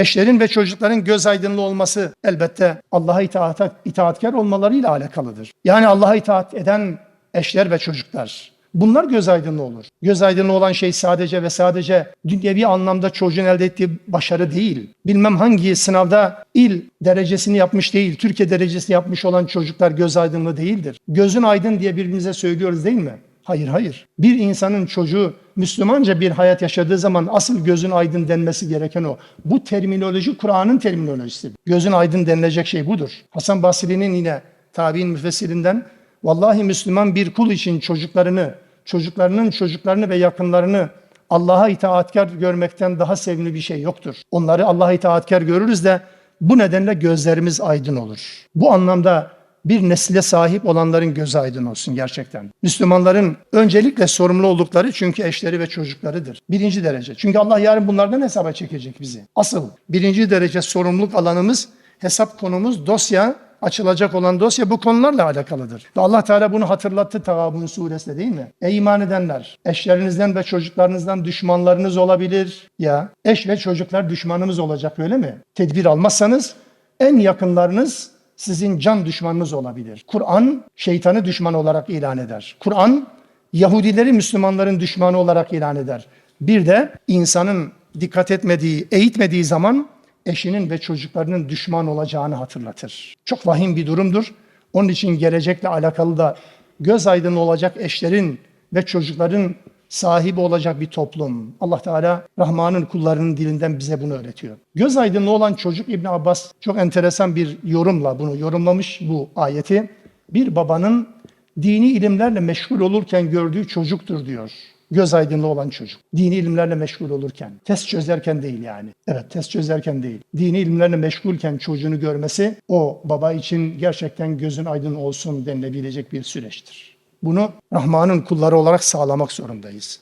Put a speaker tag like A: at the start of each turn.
A: Eşlerin ve çocukların göz aydınlığı olması elbette Allah'a itaat, itaatkar olmalarıyla alakalıdır. Yani Allah'a itaat eden eşler ve çocuklar. Bunlar göz aydınlığı olur. Göz aydınlığı olan şey sadece ve sadece dünyevi anlamda çocuğun elde ettiği başarı değil. Bilmem hangi sınavda il derecesini yapmış değil, Türkiye derecesini yapmış olan çocuklar göz aydınlığı değildir. Gözün aydın diye birbirimize söylüyoruz değil mi? Hayır hayır. Bir insanın çocuğu Müslümanca bir hayat yaşadığı zaman asıl gözün aydın denmesi gereken o. Bu terminoloji Kur'an'ın terminolojisidir. Gözün aydın denilecek şey budur. Hasan Basri'nin yine tabi'in müfessirinden Vallahi Müslüman bir kul için çocuklarını, çocuklarının çocuklarını ve yakınlarını Allah'a itaatkar görmekten daha sevimli bir şey yoktur. Onları Allah'a itaatkar görürüz de bu nedenle gözlerimiz aydın olur. Bu anlamda bir nesile sahip olanların gözü aydın olsun gerçekten. Müslümanların öncelikle sorumlu oldukları çünkü eşleri ve çocuklarıdır. Birinci derece. Çünkü Allah yarın bunlardan hesaba çekecek bizi. Asıl birinci derece sorumluluk alanımız, hesap konumuz, dosya, açılacak olan dosya bu konularla alakalıdır. Ve Allah Teala bunu hatırlattı Tağabun suresinde değil mi? Ey iman edenler, eşlerinizden ve çocuklarınızdan düşmanlarınız olabilir ya. Eş ve çocuklar düşmanımız olacak öyle mi? Tedbir almazsanız en yakınlarınız sizin can düşmanınız olabilir. Kur'an şeytanı düşman olarak ilan eder. Kur'an Yahudileri Müslümanların düşmanı olarak ilan eder. Bir de insanın dikkat etmediği, eğitmediği zaman eşinin ve çocuklarının düşman olacağını hatırlatır. Çok vahim bir durumdur. Onun için gelecekle alakalı da göz aydın olacak eşlerin ve çocukların sahibi olacak bir toplum. Allah Teala Rahman'ın kullarının dilinden bize bunu öğretiyor. Göz aydınlığı olan çocuk İbn Abbas çok enteresan bir yorumla bunu yorumlamış bu ayeti. Bir babanın dini ilimlerle meşgul olurken gördüğü çocuktur diyor. Göz aydınlığı olan çocuk. Dini ilimlerle meşgul olurken. Test çözerken değil yani. Evet test çözerken değil. Dini ilimlerle meşgulken çocuğunu görmesi o baba için gerçekten gözün aydın olsun denilebilecek bir süreçtir. Bunu Rahman'ın kulları olarak sağlamak zorundayız.